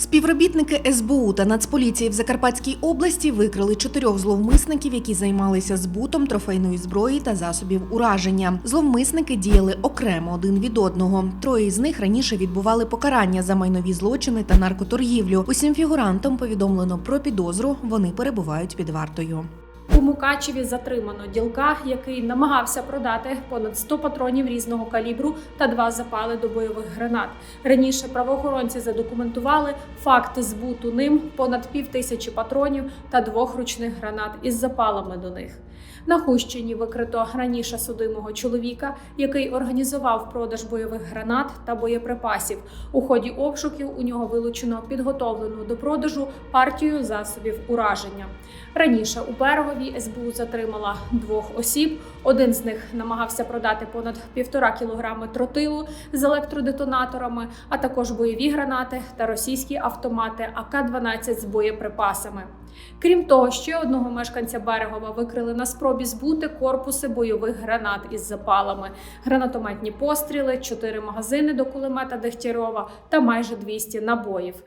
Співробітники СБУ та Нацполіції в Закарпатській області викрили чотирьох зловмисників, які займалися збутом трофейної зброї та засобів ураження. Зловмисники діяли окремо один від одного. Троє з них раніше відбували покарання за майнові злочини та наркоторгівлю. Усім фігурантам повідомлено про підозру. Вони перебувають під вартою. У Мукачеві затримано ділка, який намагався продати понад 100 патронів різного калібру та два запали до бойових гранат. Раніше правоохоронці задокументували факт збуту ним понад пів тисячі патронів та двох ручних гранат із запалами до них. На Хущині викрито раніше судимого чоловіка, який організував продаж бойових гранат та боєприпасів. У ході обшуків у нього вилучено підготовлену до продажу партію засобів ураження. Раніше у СБУ затримала двох осіб. Один з них намагався продати понад півтора кілограми тротилу з електродетонаторами, а також бойові гранати та російські автомати АК-12 з боєприпасами. Крім того, ще одного мешканця Берегова викрили на спробі збути корпуси бойових гранат із запалами, гранатометні постріли, чотири магазини до кулемета Дегтярьова та майже 200 набоїв.